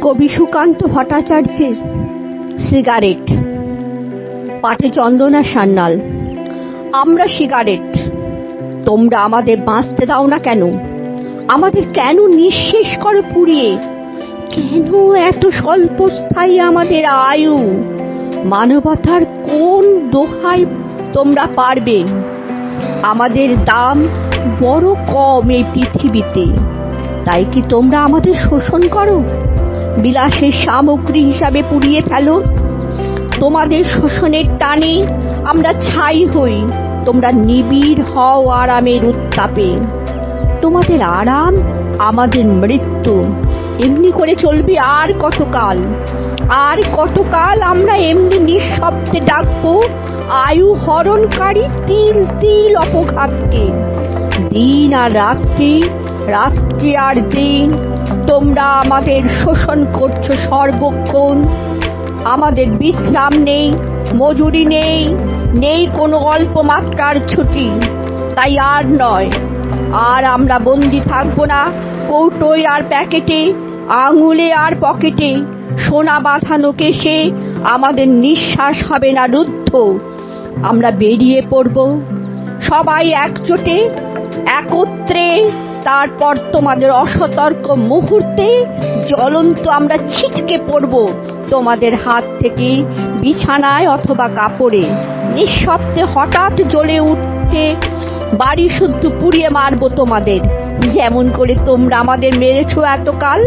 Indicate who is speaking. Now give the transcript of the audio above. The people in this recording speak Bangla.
Speaker 1: কবি সুকান্ত ভট্টাচার্যের সিগারেট পাঠে চন্দনা সান্যাল। আমরা সিগারেট। তোমরা আমাদের বাঁচতে দাও না কেন? আমাদের কেন নিঃশেষ করে পুড়িয়ে? কেন এত স্বল্পস্থায়ী আমাদের আয়ু? মানবতার কোন দোহাই তোমরা পারবে? আমাদের দাম বড় কম এই পৃথিবীতে। তাই কি তোমরা আমাদের শোষণ করো? বিলাসের সামগ্রী হিসাবে পুড়িয়ে ফেলো। তোমাদের শোষণের টানে আমরা ছাই হই। তোমরা নিবিড় হও আরামের উত্তাপে। তোমাদের আরাম আমাদের মৃত্যু। এমনি করে চলবে আর কতকাল? আর কতকাল আমরা এমনি নিঃশব্দে ডাকবো? আয়ু হরণকারী তিল তিল অপঘাতকে। দিন আর রাত্রি রাত্রি আর দিন। তোমরা আমাদের শোষণ করছ সর্বক্ষণ। আমাদের বিশ্রাম নেই, মজুরি নেই নেই কোনো অল্প মাত্রার ছুটি। তাই আর নয়, আর আমরা বন্দি থাকব না কৌটোয় আর প্যাকেটে, আঙুলে আর পকেটে। সোনা বাঁধানো কেশে আমাদের নিঃশ্বাস হবে না রুদ্ধ। আমরা বেরিয়ে পড়ব, সবাই একজোটে, একত্রে তারপর তোমাদের অসতর্ক মুহূর্তে জ্বলন্ত আমরা ছিটকে পড়ব তোমাদের হাত থেকে বিছানায় অথবা কাপড়ে। নিঃশব্দে হঠাৎ জ্বলে উঠতে বাড়ি শুদ্ধ পুড়িয়ে মারবো তোমাদের। যেমন করে তোমরা আমাদের মেরেছো এতকাল